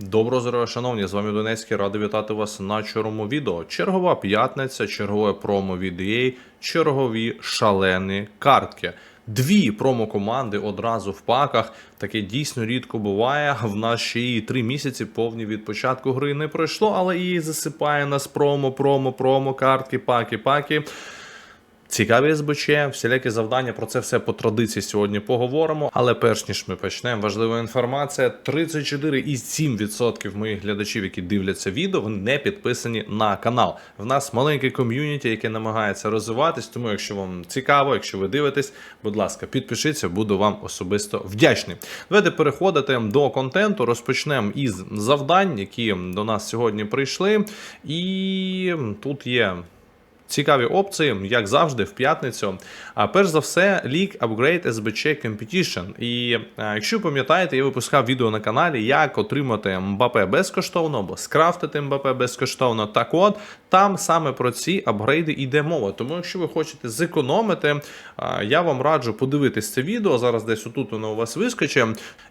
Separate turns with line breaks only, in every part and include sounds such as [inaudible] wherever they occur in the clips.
Доброго здоров'я, шановні, з вами Донецький, радий вітати вас на чорному відео. Чергова п'ятниця, чергове промо від EA, чергові шалені картки. Дві промо-команди одразу в паках. Таке дійсно рідко буває. В нас ще і три місяці повні від початку гри не пройшло, але і засипає нас промо, промо, промо, картки, паки, паки. Цікаві СБЧ, всілякі завдання. Про це все по традиції сьогодні поговоримо. Але перш ніж ми почнемо, важлива інформація: 34,7% моїх глядачів, які дивляться відео, вони не підписані на канал. В нас маленьке ком'юніті, яке намагається розвиватись. Тому, якщо вам цікаво, якщо ви дивитесь, будь ласка, підпишіться, буду вам особисто вдячний. Давайте переходити до контенту. Розпочнемо із завдань, які до нас сьогодні прийшли. І тут є. Цікаві опції, як завжди, в п'ятницю. А перш за все, League Upgrade SBC Competition. І а, якщо пам'ятаєте, я випускав відео на каналі, як отримати МБП безкоштовно або скрафтити МБП безкоштовно. Так от, там саме про ці апгрейди йде мова. Тому, якщо ви хочете зекономити, я вам раджу подивитись це відео. Зараз десь отут воно у вас вискочить.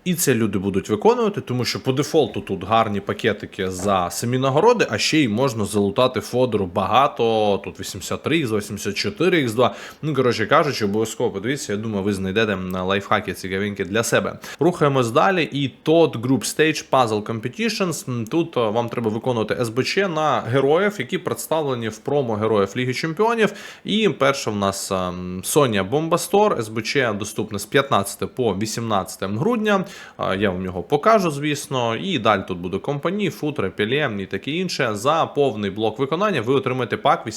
І це люди будуть виконувати, тому що по дефолту тут гарні пакетики за самі нагороди, а ще й можна залутати фодору багато. Тут 83 x 84 x 2 Ну, коротше кажучи, обов'язково подивіться, я думаю, ви знайдете на лайфхаки цікавенькі для себе. Рухаємось далі. І TOD Group Stage Puzzle Competitions. Тут вам треба виконувати СБЧ на героїв, які представлені в промо героїв Ліги Чемпіонів. І перша в нас ем, Соня Бомбастор. СБЧ доступне з 15 по 18 грудня. Е, Я вам його покажу, звісно. І далі тут буде компанії, фут, репеле і таке інше. За повний блок виконання ви отримаєте пак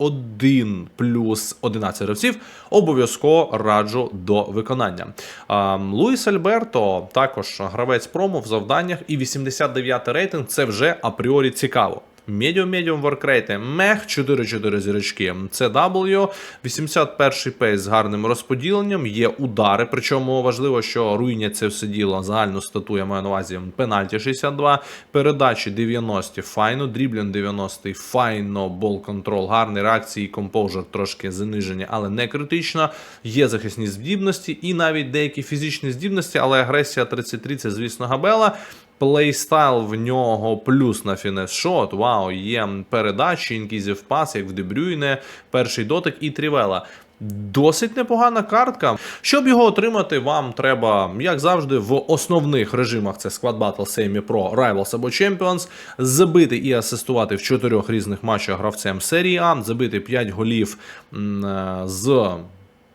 81 плюс 11 гравців. Обов'язково раджу до виконання. Луїс Альберто також гравець промо в завданнях, і 89 рейтинг це вже апріорі цікаво. Медіум воркрейти, мех 4-4 зірочки. CW, 81 пейс з гарним розподіленням, є удари. Причому важливо, що руйнять це все діло. Загальну стату я маю на увазі пенальті 62, передачі 90, файно, дріблін 90, файно, бол контрол, гарний реакції, композер трошки занижені, але не критично. Є захисні здібності і навіть деякі фізичні здібності, але агресія 33 це, звісно, габела. Плейстайл в нього плюс на фінес шот. Вау, є передачі, інкізів пас, як в Дебрюйне, перший дотик і Трівела. Досить непогана картка. Щоб його отримати, вам треба, як завжди, в основних режимах це Squad Battle, Semi Pro, Rivals або Champions, забити і асистувати в чотирьох різних матчах гравцем серії А, забити 5 голів е, з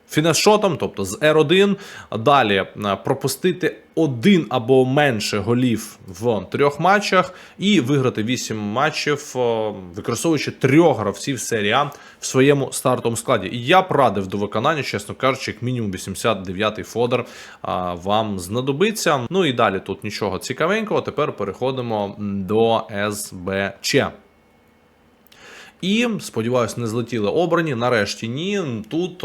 фінес-шотом, тобто з R1. Далі е, пропустити один або менше голів в трьох матчах і виграти 8 матчів, е, використовуючи трьох гравців серії в своєму стартовому складі. І я б радив до виконання, чесно кажучи, як мінімум 89-й фодер а, вам знадобиться. Ну і далі тут нічого цікавенького. Тепер переходимо до СБЧ. І сподіваюсь, не злетіли обрані. Нарешті ні. Тут,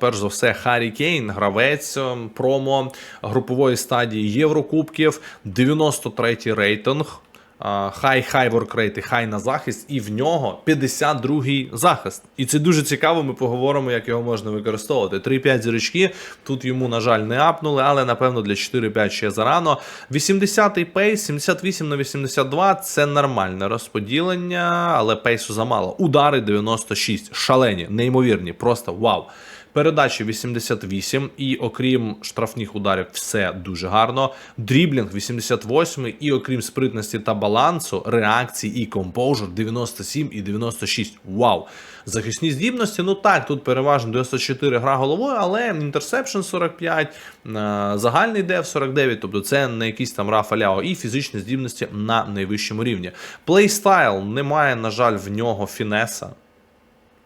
перш за все, Харі Кейн, гравець промо групової стадії Єврокубків, 93-й рейтинг. А, Хай хай воркрейти, хай на захист, і в нього 52-й захист. І це дуже цікаво. Ми поговоримо, як його можна використовувати. 3-5 зірочки. Тут йому, на жаль, не апнули, але напевно для 4-5 ще зарано. 80-й пейс, 78 на 82 це нормальне розподілення, але пейсу замало. Удари 96. Шалені, неймовірні, просто вау. Передачі 88, і окрім штрафних ударів, все дуже гарно. Дріблінг 88, і окрім спритності та балансу, реакції і композер 97 і 96. Вау! Захисні здібності, ну так, тут переважно 94 гра головою, але інтерсепшн 45, е, загальний дев 49, тобто це не якийсь там Рафа Ляо, і фізичні здібності на найвищому рівні. Плейстайл немає, на жаль, в нього фінеса.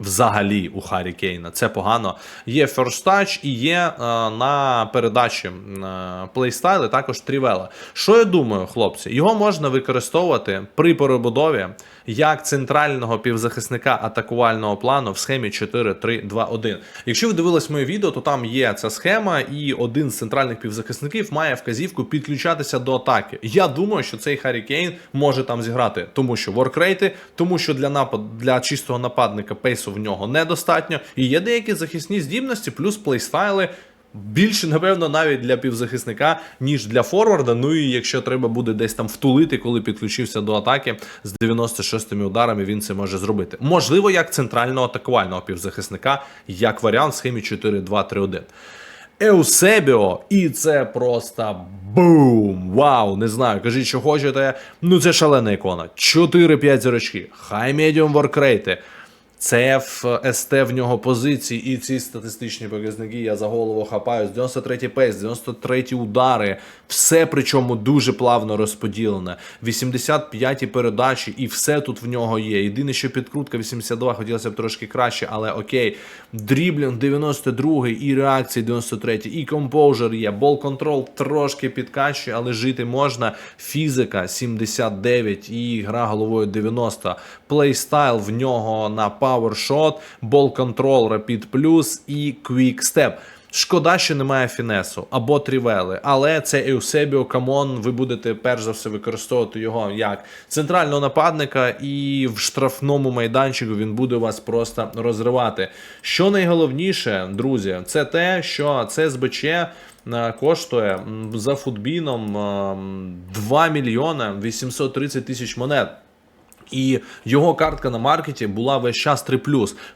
Взагалі у Харі Кейна це погано. Є First Touch і є е, на передачі плейстайли також Трівела. Що я думаю, хлопці? Його можна використовувати при перебудові як центрального півзахисника атакувального плану в схемі 4-3-2-1. Якщо ви дивились моє відео, то там є ця схема, і один з центральних півзахисників має вказівку підключатися до атаки. Я думаю, що цей Харі Кейн може там зіграти, тому що воркрейти, тому що для напад для чистого нападника пейсу в нього недостатньо. І є деякі захисні здібності, плюс плейстайли. Більше, напевно, навіть для півзахисника, ніж для форварда. Ну і якщо треба буде десь там втулити, коли підключився до атаки з 96 ударами, він це може зробити. Можливо, як центрального атакувального півзахисника, як варіант схемі 4-2-3-1. Еусебіо, і це просто бум! Вау! Не знаю, кажіть, що хочете. Ну це шалена ікона. 4-5 зірочки. Хай медіум воркрейти. В СТ в нього позиції, і ці статистичні показники я за голову хапаю. 93-й пейс, 93 удари. Все причому дуже плавно розподілене. 85-ті передачі, і все тут в нього є. Єдине, що підкрутка 82, хотілося б трошки краще, але окей. Дріблінг 92-й, і реакції 93-й, і композер є. Бол контрол трошки підкачує, але жити можна. Фізика 79 і гра головою 90. Плейстайл в нього на PowerShot, Ball Control Rapid Plus і Quick Step. Шкода, що немає фінесу або трівели, але це Еусебіо Камон. Ви будете перш за все використовувати його як центрального нападника, і в штрафному майданчику він буде вас просто розривати. Що найголовніше, друзі, це те, що це СБЧ е, коштує за футбіном ем, 2 мільйона 830 тисяч монет. І його картка на маркеті була весь час 3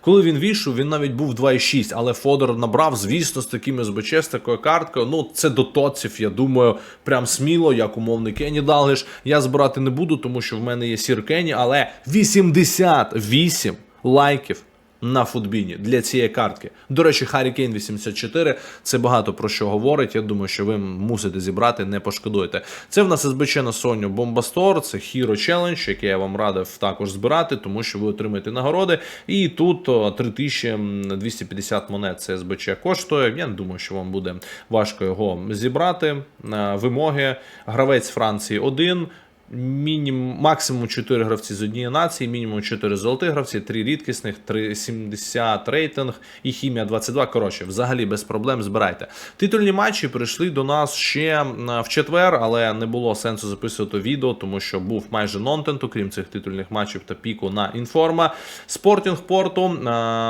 Коли він війшов, він навіть був 2,6, але Фодор набрав, звісно, з такими СБЧ, з такою карткою. Ну, це до тоців, я думаю, прям сміло, як умовний Кені Далгиш. Я збирати не буду, тому що в мене є сір Кені, але 88 лайків на футбіні для цієї картки. До речі, Харі Кейн 84. Це багато про що говорить. Я думаю, що ви мусите зібрати, не пошкодуєте. Це в нас на Соню Бомбастор, це Hero Challenge, який я вам радив також збирати, тому що ви отримаєте нагороди. І тут о, 3250 монет це СБЧ коштує. Я не думаю, що вам буде важко його зібрати. Е, Вимоги. Гравець Франції 1. Мінімум, максимум 4 гравці з однієї нації, мінімум 4 золотих гравці, 3 рідкісних, 3, 70 рейтинг і хімія 22. Коротше, взагалі без проблем збирайте. Титульні матчі прийшли до нас ще в четвер, але не було сенсу записувати відео, тому що був майже нонтенту, крім цих титульних матчів та піку на інформа. Спортінг Порту,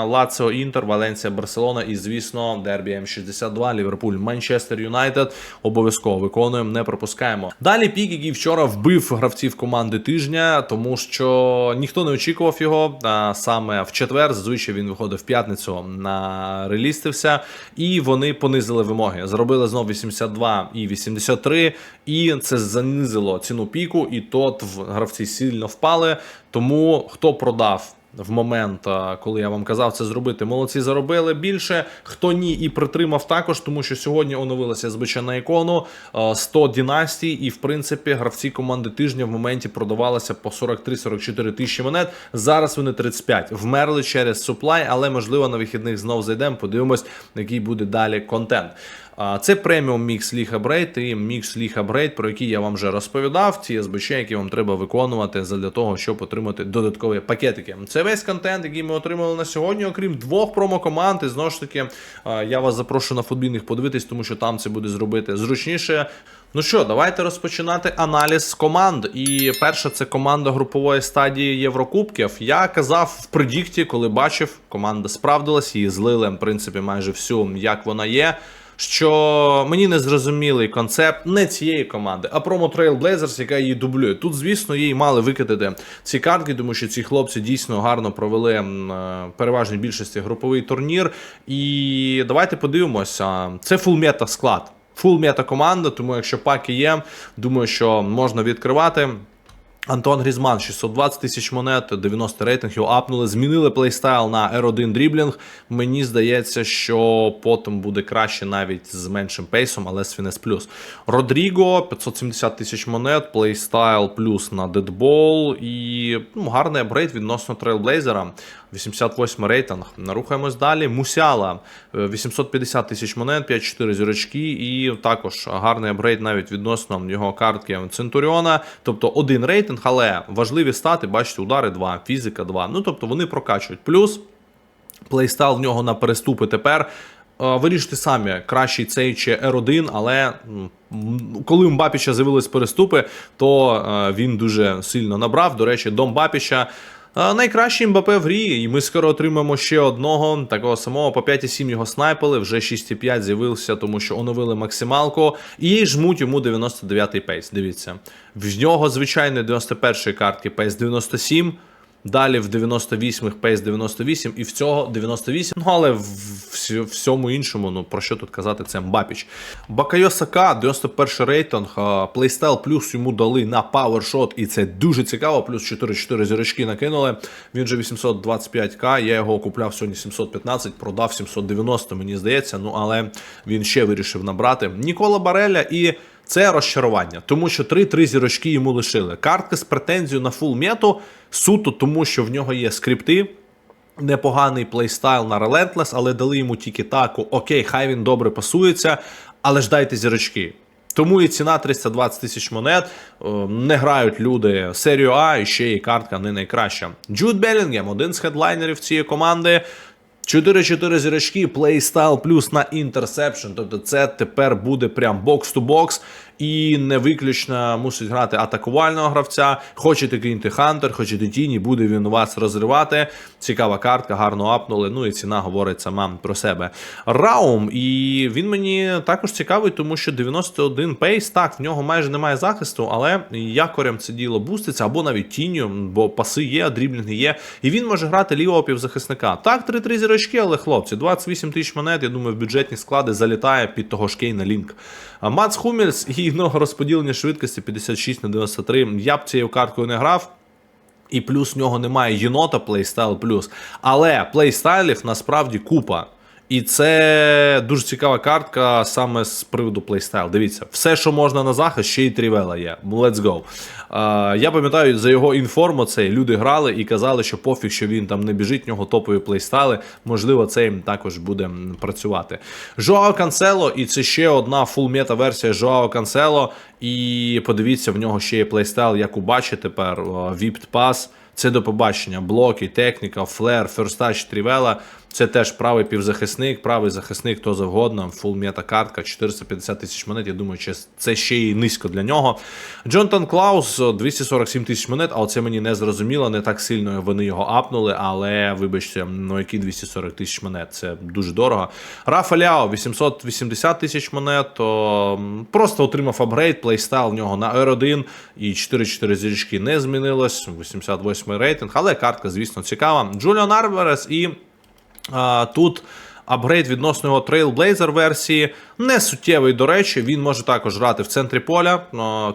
Лаціо Інтер, Валенсія, Барселона і, звісно, Дербі М62, Ліверпуль, Манчестер Юнайтед. Обов'язково виконуємо, не пропускаємо. Далі пік, який вчора вбив гравців команди тижня, тому що ніхто не очікував його. Саме в четвер, зазвичай він виходив в п'ятницю на релістився, і вони понизили вимоги. Зробили знов 82 і 83, і це занизило ціну піку, і тот гравці сильно впали. Тому хто продав. В момент, коли я вам казав це зробити, молодці заробили більше. Хто ні і притримав також, тому що сьогодні оновилася звичайна ікону а, 100 династій, і в принципі гравці команди тижня в моменті продавалися по 43-44 тисячі монет. Зараз вони 35. Вмерли через суплай, але можливо на вихідних знов зайдемо. Подивимось, який буде далі контент. Це преміум мікс Ліха Брейд і мікс Ліха Брейд, про який я вам вже розповідав. Ті СБЧ, які вам треба виконувати для того, щоб отримати додаткові пакетики. Це весь контент, який ми отримали на сьогодні, окрім двох промокоманд. І знову ж таки, я вас запрошую на футбільних подивитись, тому що там це буде зробити зручніше. Ну що, давайте розпочинати аналіз команд. І перша це команда групової стадії Єврокубків. Я казав в предікті, коли бачив, команда справдилась, її злили, в принципі, майже всю, як вона є. Що мені не зрозумілий концепт не цієї команди, а промо Trailblazers, яка її дублює. Тут, звісно, їй мали викидати ці картки, тому що ці хлопці дійсно гарно провели е, переважній більшості груповий турнір. І давайте подивимося. Це фулмета склад. Фул мета команда, тому якщо паки є, думаю, що можна відкривати. Антон Грізман 620 тисяч монет, 90 рейтинг його апнули, змінили плейстайл на R1 дріблінг. Мені здається, що потім буде краще навіть з меншим пейсом, але з фінес плюс. Родріго 570 тисяч монет, плейстайл плюс на дедбол і ну, гарний апгрейд відносно трейлблейзера. 88 рейтинг. Рухаємось далі. Мусяла е, 850 тисяч монет, 5-4 зірочки, і також гарний апгрейд навіть відносно його картки Центуріона. Тобто один рейтинг, але важливі стати, бачите, удари 2, фізика 2. Ну тобто вони прокачують. Плюс плейстайл в нього на переступи тепер. Е, Вирішити самі кращий цей чи R1, але коли у Мбапіча з'явились переступи, то е, він дуже сильно набрав. До речі, до Мбапіча Найкращий МБП в грі, і ми скоро отримаємо ще одного такого самого по 5,7 його снайпили, вже 6,5 з'явився, тому що оновили максималку. І жмуть йому 99-й пейс. Дивіться. В нього звичайно 91-ї картки пейс 97. Далі в 98-х пейс 98 і в цього 98. Ну але в всьому іншому, ну про що тут казати, це Мбапіч. Бакайо Сака, 91 рейтинг, плейстайл плюс йому дали на павершот, і це дуже цікаво. Плюс 4-4 зірочки накинули. Він же 825к. Я його купляв сьогодні 715, продав 790, мені здається. Ну але він ще вирішив набрати. Нікола Бареля і. Це розчарування, тому що 3-3 зірочки йому лишили. Картка з претензією на фул мету суто, тому що в нього є скрипти. Непоганий плейстайл на Relentless, але дали йому тільки таку. Окей, хай він добре пасується, але ж дайте зірочки. Тому і ціна 320 тисяч монет. Е, Не грають люди серію А, і ще і картка не найкраща. Джуд Белінгем, один з хедлайнерів цієї команди. 4-4 зірочки, плейстайл плюс на інтерсепшн. Тобто це тепер буде прям бокс-ту-бокс. І не виключно мусить грати атакувального гравця. Хочете киньте Хантер, хочете тіні, буде він вас розривати. Цікава картка, гарно апнули. Ну і ціна говорить сама про себе. Раум, і він мені також цікавий, тому що 91 пейс, так, в нього майже немає захисту, але якорем це діло буститься, або навіть тінню, бо паси є, дріблінги є. І він може грати лівого півзахисника. Так, 3-3 зірочки, але хлопці, 28 тисяч монет, я думаю, в бюджетні склади залітає під того ж Кейна Лінк. Мац Хумельс і ну, розподілення швидкості 56 на 93. Я б цією карткою не грав. І плюс в нього немає єнота плейстайл плюс. Але плейстайлів насправді купа. І це дуже цікава картка саме з приводу плейстайл. Дивіться, все, що можна на захист, ще й трівела є. Let's go. Е, я пам'ятаю, за його інформу цей люди грали і казали, що пофіг, що він там не біжить, в нього топові плейстайли. Можливо, це їм також буде працювати. Жоао Канцело, і це ще одна фул-мета версія Жоао Канцело. І подивіться, в нього ще є плейстайл, як у бачі тепер, Віпт Пас. Це до побачення. Блоки, техніка, флер, ферстач, трівела. Це теж правий півзахисник, правий захисник, хто завгодно. Фул мета картка, 450 тисяч монет. Я думаю, це ще й низько для нього. Джонтон Клаус 247 тисяч монет, але це мені не зрозуміло. Не так сильно вони його апнули. Але вибачте, ну які 240 тисяч монет, це дуже дорого. Рафа Ляо 880 тисяч монет. То просто отримав апгрейд, плейстайл в нього на R1 і 4-4 зірочки не змінилось. 88 рейтинг, але картка, звісно, цікава. Джуліан Арверес і. Тут апгрейд відносно його Trailblazer версії не суттєвий, до речі. Він може також грати в центрі поля,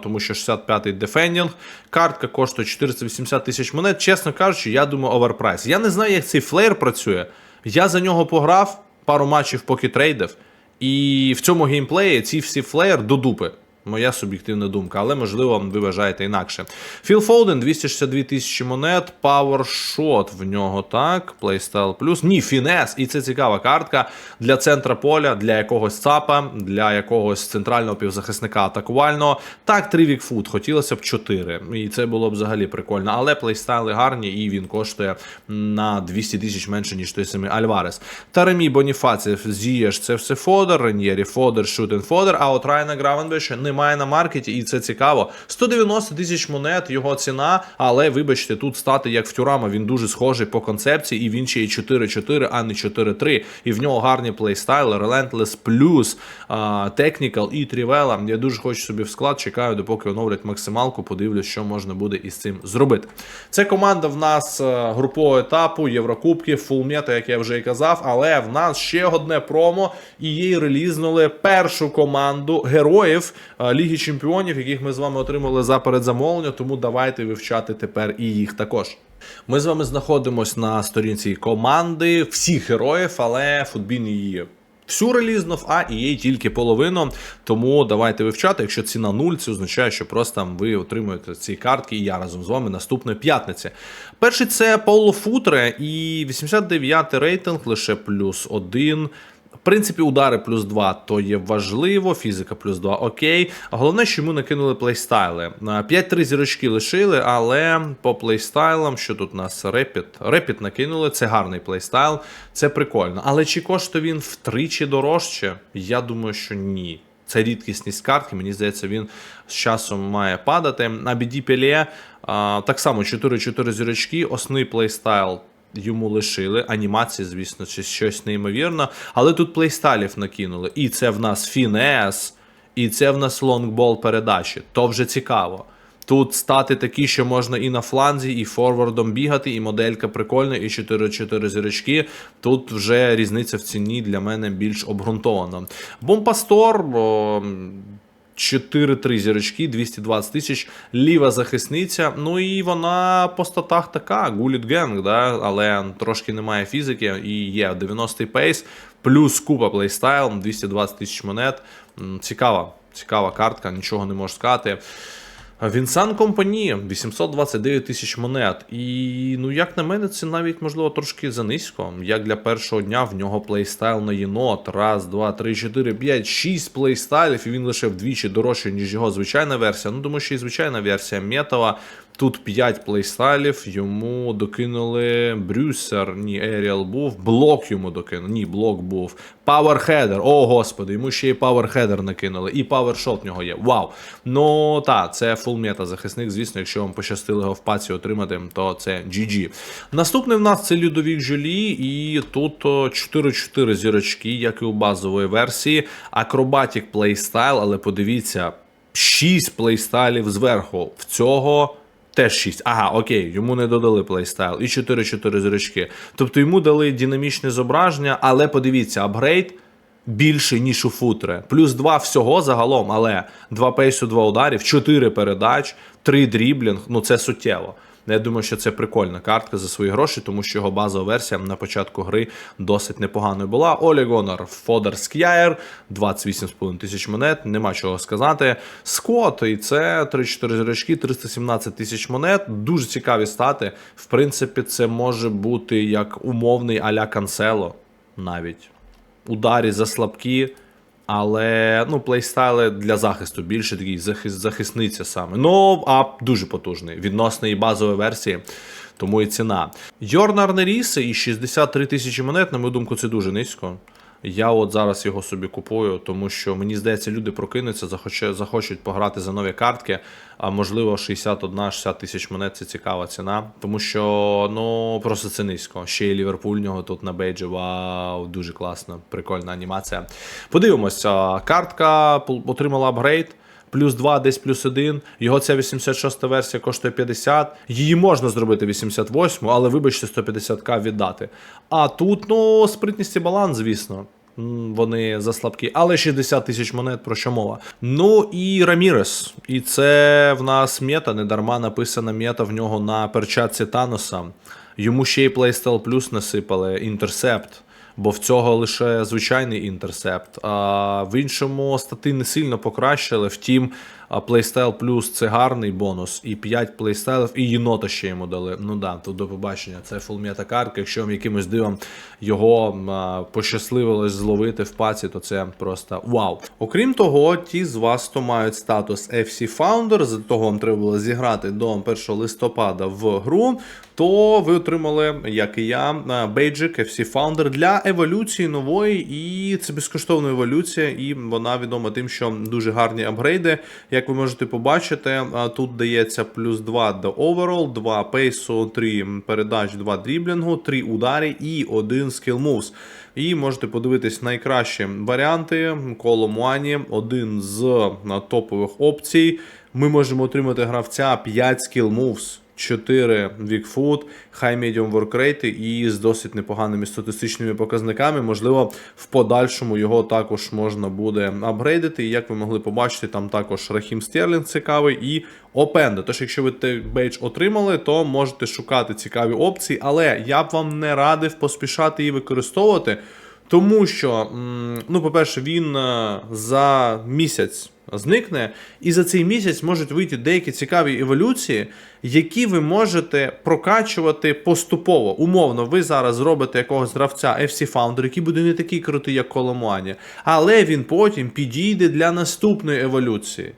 тому що 65-й дефендінг. Картка коштує 480 тисяч монет. Чесно кажучи, я думаю, оверпрайс. Я не знаю, як цей флеєр працює. Я за нього пограв, пару матчів поки трейдив. І в цьому геймплеї ці всі флеєр до дупи. Моя суб'єктивна думка, але можливо ви вважаєте інакше. Філ Фолден 262 тисячі монет, Powershot в нього так, Playstyle Plus. Ні, Фінес, і це цікава картка для центра поля, для якогось ЦАПа, для якогось центрального півзахисника атакувального. Так, 3 Вікфут, хотілося б 4. І це було б взагалі прикольно. Але плейстайли гарні, і він коштує на 200 тисяч менше, ніж той самий Альварес. Таремі Боніфаці, Зієш, це все Фодер, Ренєрі, Фодер, Шутен Фодер, а от Райана Гравенбеша немає на маркеті, і це цікаво. 190 тисяч монет його ціна, але вибачте, тут стати як в Тюрама, він дуже схожий по концепції, і він ще й 4-4, а не 4-3. І в нього гарні плейстайли, Relentless а, Technical і Трівела. Я дуже хочу собі в склад, чекаю, допоки оновлять максималку, подивлюсь, що можна буде із цим зробити. Це команда в нас е, групового етапу, Єврокубки, фулмета, як я вже і казав, але в нас ще одне промо, і їй релізнули першу команду героїв е, Ліги Чемпіонів, яких ми з вами отримали за передзамовлення, тому давайте вивчати тепер і їх також. Ми з вами знаходимося на сторінці команди всіх героїв, але футбін її всю релізнув, а EA тільки половину. Тому давайте вивчати. Якщо ціна 0, це означає, що просто ви отримуєте ці картки, і я разом з вами наступної п'ятниці. Перший це Пауло Футре і 89 рейтинг, лише плюс один. В принципі, удари плюс 2 то є важливо, фізика плюс 2 окей. Головне, що йому накинули плейстайли. 5-3 зірочки лишили, але по плейстайлам, що тут у нас репіт? Репіт накинули, це гарний плейстайл, це прикольно. Але чи коштує він втричі дорожче? Я думаю, що ні. Це рідкісність картки. Мені здається, він з часом має падати. На біді Пелє а, так само 4-4 зірочки, основний плейстайл. Йому лишили анімації, звісно, чи щось неймовірне. Але тут плейстайлів накинули. І це в нас фінес, і це в нас лонгбол передачі. То вже цікаво. Тут стати такі, що можна і на фланзі, і форвардом бігати, і моделька прикольна, і 4-4 зірочки. Тут вже різниця в ціні для мене більш обґрунтована. Бомпастор. О, 4-3 зірочки, 220 тисяч, ліва захисниця. Ну і вона по статах така, гуліт генг, да? але трошки немає фізики і є 90-й пейс, плюс купа плейстайл, 220 тисяч монет. Цікава, цікава картка, нічого не можу сказати. Вінсан компанія 829 тисяч монет. І, ну, як на мене, це навіть можливо трошки занизько. Як для першого дня в нього плейстайл на єнот. Раз, два, три, чотири, п'ять, шість плейстайлів, і він лише вдвічі дорожче, ніж його звичайна версія. Ну, думаю, що і звичайна версія метова. Тут 5 плейстайлів, йому докинули Брюсер, ні, Еріал був, блок йому докинули, ні, блок був. Паверхедер, о господи, йому ще і паверхедер накинули, і павершот в нього є. Вау. Ну так, це фул мета захисник. Звісно, якщо вам пощастило його в паці отримати, то це GG. Наступний в нас це Людовік Жолі, і тут 4-4 зірочки, як і у базової версії. Акробатік плейстайл, але подивіться, 6 плейстайлів зверху. В цього. Теж 6. Ага, окей, йому не додали плейстайл. І 4-4 зірочки. Тобто йому дали динамічне зображення, але подивіться, апгрейд більший, ніж у футре. Плюс 2 всього загалом, але 2 пейсу, 2 ударів, 4 передач, 3 дріблінг. Ну це суттєво. Я думаю, що це прикольна картка за свої гроші, тому що його базова версія на початку гри досить непоганою була. Олі Гонор, Фодер Скяєр, 28,5 тисяч монет, нема чого сказати. Скот, і це 3-4 зірочки, 317 тисяч монет. Дуже цікаві стати. В принципі, це може бути як умовний аля Кансело навіть. Ударі за слабкі. Але ну, плейстайли для захисту більше такий захист, захисниця саме. Ну, а дуже потужний відносно і базової версії, тому і ціна. Йорнар Неріси і 63 тисячі монет, на мою думку, це дуже низько. Я от зараз його собі купую, тому що мені здається, люди прокинуться, захочуть, захочуть пограти за нові картки. А можливо, 61-60 тисяч монет це цікава ціна. Тому що ну просто це низько. Ще й Ліверпуль нього тут на бейджі. Вау, дуже класно, прикольна анімація. Подивимося, картка отримала апгрейд. Плюс 2, десь плюс 1. Його ця 86 версія коштує 50. Її можна зробити 88, але вибачте, 150к віддати. А тут, ну, спритність і баланс, звісно. Вони заслабкі, але 60 тисяч монет про що мова. Ну і Рамірес. І це в нас мета, недарма написана мета в нього на перчатці Таноса. Йому ще й Playstyle Plus насипали, інтерсепт. Бо в цього лише звичайний інтерсепт. А в іншому стати не сильно покращили. Втім, а Playstyle Plus це гарний бонус. І 5 плейстайлів, і єнота ще йому дали. Ну да, тут до побачення. Це фулмета картка. Якщо вам якимось дивом його а, пощасливилось зловити в паці, то це просто вау. Окрім того, ті з вас, хто мають статус FC Founder, за того вам треба було зіграти до 1 листопада в гру. То ви отримали, як і я, бейджик FC Founder для еволюції нової, і це безкоштовна еволюція, і вона відома тим, що дуже гарні апгрейди. Як ви можете побачити, тут дається плюс 2 до overall, 2 пейсу, 3 передач, 2 дріблінгу, 3 удари і 1 скіл мувс. І можете подивитись найкращі варіанти. Коло Муані, один з топових опцій. Ми можемо отримати гравця 5 скіл moves. 4 Вікфуд, Medium Work Rate і з досить непоганими статистичними показниками. Можливо, в подальшому його також можна буде апгрейдити. І як ви могли побачити, там також Рахім Стерлінг цікавий і Опенда. Тож, якщо ви той бейдж отримали, то можете шукати цікаві опції, але я б вам не радив поспішати її використовувати. Тому що, ну, по-перше, він е, за місяць зникне, і за цей місяць можуть вийти деякі цікаві еволюції, які ви можете прокачувати поступово. Умовно, ви зараз зробите якогось гравця FC Founder, який буде не такий крутий, як Коломуані, але він потім підійде для наступної еволюції.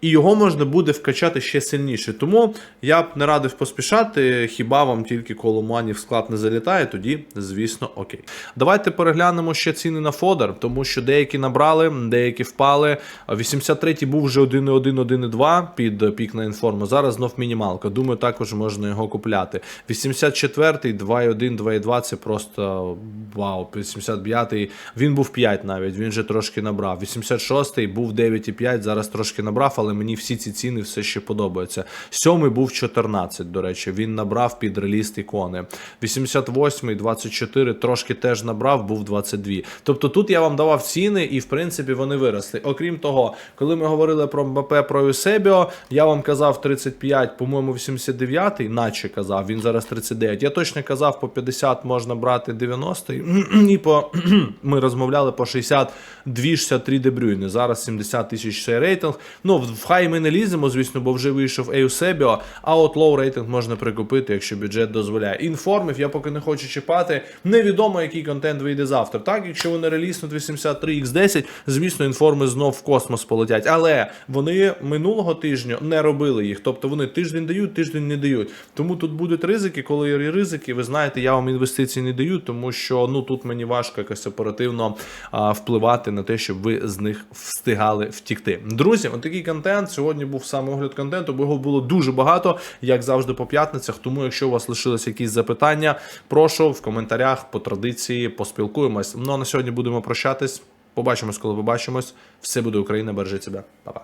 І його можна буде вкачати ще сильніше. Тому я б не радив поспішати. Хіба вам тільки коло манів в склад не залітає, тоді, звісно, окей. Давайте переглянемо ще ціни на фодер, тому що деякі набрали, деякі впали. 83-й був вже 1.1, 1.2 під пік на інформу. Зараз знов мінімалка. Думаю, також можна його купляти. 84-й, 2.1, 2.2 це просто вау. 85-й, він був 5 навіть, він вже трошки набрав. 86-й був 9,5, зараз трошки набрав, але мені всі ці ціни все ще подобаються. Сьомий був 14, до речі, він набрав під реліст ікони. 88-й, 24, трошки теж набрав, був 22. Тобто тут я вам давав ціни, і в принципі вони виросли. Окрім того, коли ми говорили про МБП, про Юсебіо, я вам казав 35, по-моєму, 89-й, наче казав, він зараз 39. Я точно казав, по 50 можна брати 90-й, [clears throat] і по [clears throat] ми розмовляли по 62-63 дебрюйни. Зараз 70 тисяч цей рейтинг. Ну, в хай ми не ліземо, звісно, бо вже вийшов Еусебіо, а от лоу рейтинг можна прикупити, якщо бюджет дозволяє. Інформів я поки не хочу чіпати. Невідомо, який контент вийде завтра. Так, якщо вони реліснуть 83X10, звісно, інформи знов в космос полетять. Але вони минулого тижня не робили їх. Тобто вони тиждень дають, тиждень не дають. Тому тут будуть ризики, коли ризики, ви знаєте, я вам інвестицій не даю, тому що ну тут мені важко якось оперативно а, впливати на те, щоб ви з них встигали втікти. Друзі, отакий контент. Сьогодні був саме огляд контенту, бо його було дуже багато, як завжди, по п'ятницях. Тому, якщо у вас лишились якісь запитання, прошу в коментарях по традиції поспілкуємось. Ну а на сьогодні будемо прощатись. Побачимось, коли побачимось. Все буде Україна, бережіть себе, Па-па.